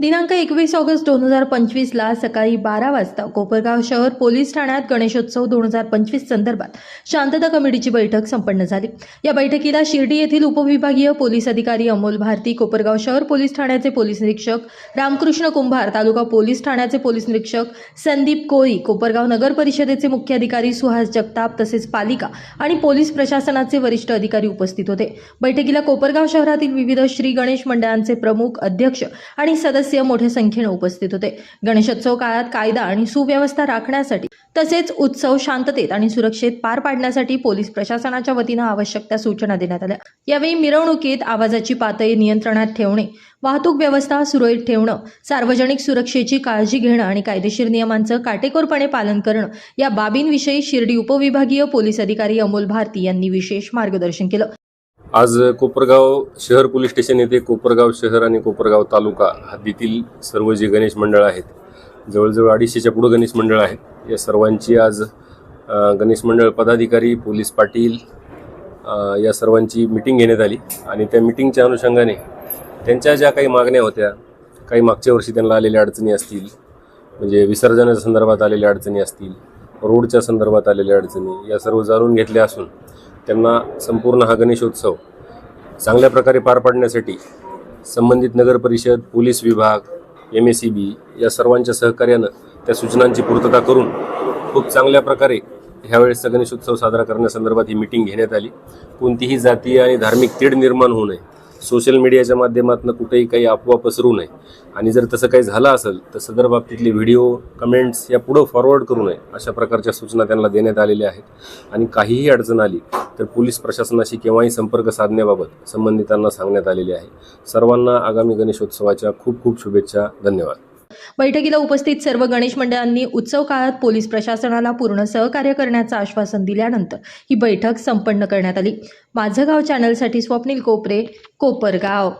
दिनांक एकवीस ऑगस्ट दोन हजार पंचवीसला सकाळी बारा वाजता कोपरगाव शहर पोलीस ठाण्यात गणेशोत्सव दोन हजार पंचवीस संदर्भात शांतता कमिटीची बैठक संपन्न झाली. या बैठकीला शिर्डी येथील उपविभागीय पोलीस अधिकारी अमोल भारती कोपरगाव शहर पोलीस ठाण्याचे पोलीस निरीक्षक रामकृष्ण कुंभार तालुका पोलीस ठाण्याचे पोलीस निरीक्षक संदीप कोळी कोपरगाव नगर परिषदेचे मुख्याधिकारी सुहास जगताप तसेच पालिका आणि पोलीस प्रशासनाचे वरिष्ठ अधिकारी उपस्थित होते. बैठकीला कोपरगाव शहरातील विविध श्री गणेश मंडळांचे प्रमुख अध्यक्ष आणि सदस्य मोठ्या संख्येने उपस्थित होते. गणेशोत्सव काळात कायदा आणि सुव्यवस्था राखण्यासाठी तसेच उत्सव शांततेत आणि सुरक्षेत पार पाडण्यासाठी पोलीस प्रशासनाच्या वतीनं आवश्यक त्या सूचना देण्यात आल्या. यावेळी मिरवणुकीत आवाजाची पातळी नियंत्रणात ठेवणे वाहतूक व्यवस्था सुरळीत ठेवणं सार्वजनिक सुरक्षेची काळजी घेणं आणि कायदेशीर नियमांचं काटेकोरपणे पालन करणं या बाबींविषयी शिर्डी उपविभागीय पोलीस अधिकारी अमोल भारती यांनी विशेष मार्गदर्शन केलं. आज कोपरगाव शहर पोलीस स्टेशन येथे कोपरगाव शहर आणि कोपरगाव तालुका हद्दीतील सर्व जे गणेश मंडळ आहेत जवळजवळ अडीचशेच्या पुढं गणेश मंडळ आहेत या सर्वांची आज गणेश मंडळ पदाधिकारी पोलीस पाटील या सर्वांची मिटिंग घेण्यात आली आणि त्या मिटिंगच्या अनुषंगाने त्यांच्या ज्या काही मागण्या होत्या काही मागच्या वर्षी त्यांना आलेल्या अडचणी असतील म्हणजे विसर्जनाच्या संदर्भात आलेल्या अडचणी असतील रोडच्या संदर्भात आलेल्या अडचणी या सर्व जाणून घेतल्या असून त्यांना संपूर्ण हा गणेशोत्सव चांगल्या प्रकारे पार पाडण्यासाठी संबंधित नगरपरिषद पोलीस विभाग एम एस सी बी या सर्वांच्या सहकार्यानं त्या सूचनांची पूर्तता करून खूप चांगल्या प्रकारे ह्यावेळेसचा गणेशोत्सव साजरा करण्यासंदर्भात ही मिटिंग घेण्यात आली. कोणतीही जातीय आणि धार्मिक तेढ निर्माण होऊ नये. सोशल मीडियाच्या माध्यमातून कुठेही काही अफवा पसरू नये. आणि जर तसं काही झालं असेल तर सदर बाबतीतले व्हिडिओ कमेंट्स या पुढं फॉरवर्ड करू नये अशा प्रकारच्या सूचना त्यांना देण्यात आलेल्या आहेत. आणि काहीही अडचण आली तर पोलीस प्रशासनाशी केव्हाही संपर्क साधण्याबाबत संबंधितांना सांगण्यात आलेले आहे. सर्वांना आगामी गणेशोत्सवाच्या खूप खूप शुभेच्छा. धन्यवाद. बैठकीला उपस्थित सर्व गणेश मंडळांनी उत्सव काळात पोलीस प्रशासनाला पूर्ण सहकार्य करण्याचं आश्वासन दिल्यानंतर ही बैठक संपन्न करण्यात आली. माझं गाव चॅनलसाठी स्वप्नील कोपरे कोपरगाव.